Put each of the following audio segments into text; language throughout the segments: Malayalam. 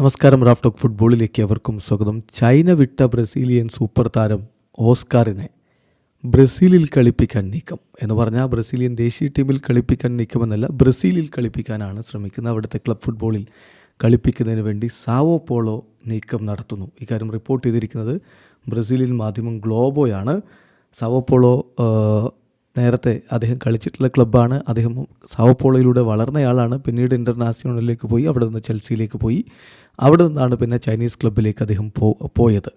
നമസ്കാരം റാഫ് ടോക്ക് ഫുട്ബോളിലേക്ക് അവർക്കും സ്വാഗതം. ചൈന വിട്ട ബ്രസീലിയൻ സൂപ്പർ താരം ഓസ്കാറിനെ ബ്രസീലിൽ കളിപ്പിക്കാൻ നീക്കം എന്ന് പറഞ്ഞാൽ ബ്രസീലിയൻ ദേശീയ ടീമിൽ കളിപ്പിക്കാൻ നീക്കമെന്നല്ല ബ്രസീലിൽ കളിപ്പിക്കാനാണ് ശ്രമിക്കുന്നത്. അവിടുത്തെ ക്ലബ് ഫുട്ബോളിൽ കളിപ്പിക്കുന്നതിന് വേണ്ടി സാവോ പോളോ നീക്കം നടത്തുന്നു. ഇക്കാര്യം റിപ്പോർട്ട് ചെയ്തിരിക്കുന്നത് ബ്രസീലിയൻ മാധ്യമം ഗ്ലോബോയാണ്. സാവോ പോളോ നേരത്തെ അദ്ദേഹം കളിച്ചിട്ടുള്ള ക്ലബ്ബാണ്. അദ്ദേഹം സാവപ്പോളയിലൂടെ വളർന്നയാളാണ്. പിന്നീട് ഇന്റർനാഷണലിലേക്ക് പോയി അവിടെ നിന്ന് ചെൽസിയിലേക്ക് പോയി. അവിടെ നിന്നാണ് പിന്നെ ചൈനീസ് ക്ലബ്ബിലേക്ക് അദ്ദേഹം പോയത്.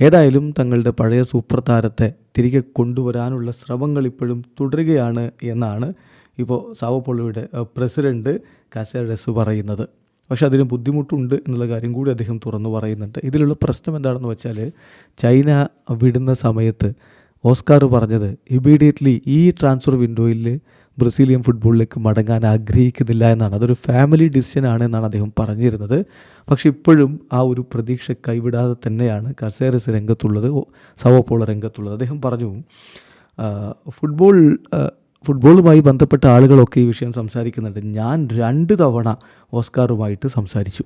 ഏതായാലും തങ്ങളുടെ പഴയ സൂപ്പർ താരത്തെ തിരികെ കൊണ്ടുവരാനുള്ള ശ്രമങ്ങൾ ഇപ്പോഴും തുടരുകയാണ് എന്നാണ് ഇപ്പോൾ സാവപ്പോളയുടെ പ്രസിഡന്റ് കാസഡസ് പറയുന്നത്. പക്ഷേ അതിന് ബുദ്ധിമുട്ടുണ്ട് എന്നുള്ള കാര്യം കൂടി അദ്ദേഹം തുറന്നു പറയുന്നുണ്ട്. ഇതിലുള്ള പ്രശ്നം എന്താണെന്ന് വെച്ചാൽ ചൈന വിടുന്ന സമയത്ത് ഓസ്കാർ പറഞ്ഞത് ഇമ്മീഡിയറ്റ്ലി ഈ ട്രാൻസ്ഫർ വിൻഡോയിൽ ബ്രസീലിയൻ ഫുട്ബോളിലേക്ക് മടങ്ങാൻ ആഗ്രഹിക്കുന്നില്ല എന്നാണ്. അതൊരു ഫാമിലി ഡിസിഷൻ ആണ് എന്നാണ് അദ്ദേഹം പറഞ്ഞിരുന്നത്. പക്ഷേ ഇപ്പോഴും ആ ഒരു പ്രതീക്ഷ കൈവിടാതെ തന്നെയാണ് കസേരസ് രംഗത്തുള്ളത് സവോപോള രംഗത്തുള്ളത്. അദ്ദേഹം പറഞ്ഞു ഫുട്ബോൾ ഫുട്ബോളുമായി ബന്ധപ്പെട്ട ആളുകളൊക്കെ ഈ വിഷയം സംസാരിക്കുന്നുണ്ട്. ഞാൻ രണ്ട് തവണ ഓസ്കാറുമായിട്ട് സംസാരിച്ചു.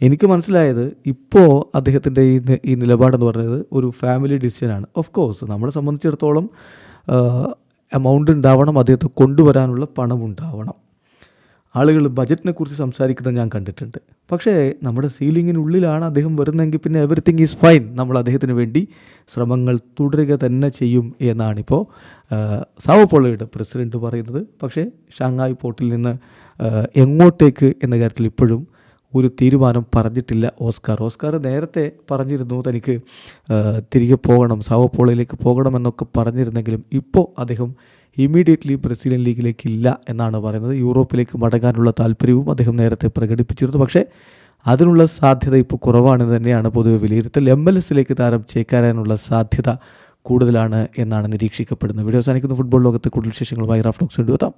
എനിക്ക് മനസ്സിലായത് ഇപ്പോൾ അദ്ദേഹത്തിന്റെ ഈ ഈ നിലപാടെന്ന് പറയുന്നത് ഒരു ഫാമിലി ഡിസിഷനാണ് ഓഫ് കോഴ്സ് നമ്മളെ സംബന്ധിച്ചിടത്തോളം എമൗണ്ട് ഉണ്ടാവണം അദ്ദേഹത്തെ കൊണ്ടുവരാനുള്ള പണം ഉണ്ടാവണം. ആളുകൾ ബജറ്റിനെ കുറിച്ച് സംസാരിക്കുന്നത് ഞാൻ കണ്ടിട്ടുണ്ട്. പക്ഷേ നമ്മുടെ സീലിങ്ങിനുള്ളിലാണ് അദ്ദേഹം വരുന്നതെങ്കിൽ പിന്നെ എവറിത്തിങ് ഈസ് ഫൈൻ നമ്മൾ അദ്ദേഹത്തിന് വേണ്ടി ശ്രമങ്ങൾ തുടരുക തന്നെ ചെയ്യും എന്നാണിപ്പോൾ സാവപ്പോളയുടെ പ്രസിഡന്റ് പറയുന്നത്. പക്ഷേ ഷാങ്ങായ് പോർട്ടിൽ നിന്ന് എങ്ങോട്ടേക്ക് എന്ന കാര്യത്തിൽ ഇപ്പോഴും ഒരു തീരുമാനം പറഞ്ഞിട്ടില്ല ഓസ്കാർ. ഓസ്കാർ നേരത്തെ പറഞ്ഞിരുന്നു തനിക്ക് തിരികെ പോകണം സാവപ്പോളയിലേക്ക് പോകണമെന്നൊക്കെ പറഞ്ഞിരുന്നെങ്കിലും ഇപ്പോൾ അദ്ദേഹം ഇമ്മീഡിയറ്റ്ലി ബ്രസീലിയൻ ലീഗിലേക്ക് ഇല്ല എന്നാണ് പറയുന്നത്. യൂറോപ്പിലേക്ക് മടങ്ങാനുള്ള താല്പര്യവും അദ്ദേഹം നേരത്തെ പ്രകടിപ്പിച്ചിരുന്നു. പക്ഷേ അതിനുള്ള സാധ്യത ഇപ്പോൾ കുറവാണെന്ന് തന്നെയാണ് പൊതുവെ വിലയിരുത്തൽ. എം എൽ എസിലേക്ക് താരം ചേക്കാരാനുള്ള സാധ്യത കൂടുതലാണ് എന്നാണ് നിരീക്ഷിക്കപ്പെടുന്നത്. വീഡിയോ അവസാനിക്കുന്ന. ഫുട്ബോൾ ലോകത്ത് കൂടുതൽ വിശേഷങ്ങളുമായി റാഫ്റ്റോക്സ് കൊണ്ടുവെത്താം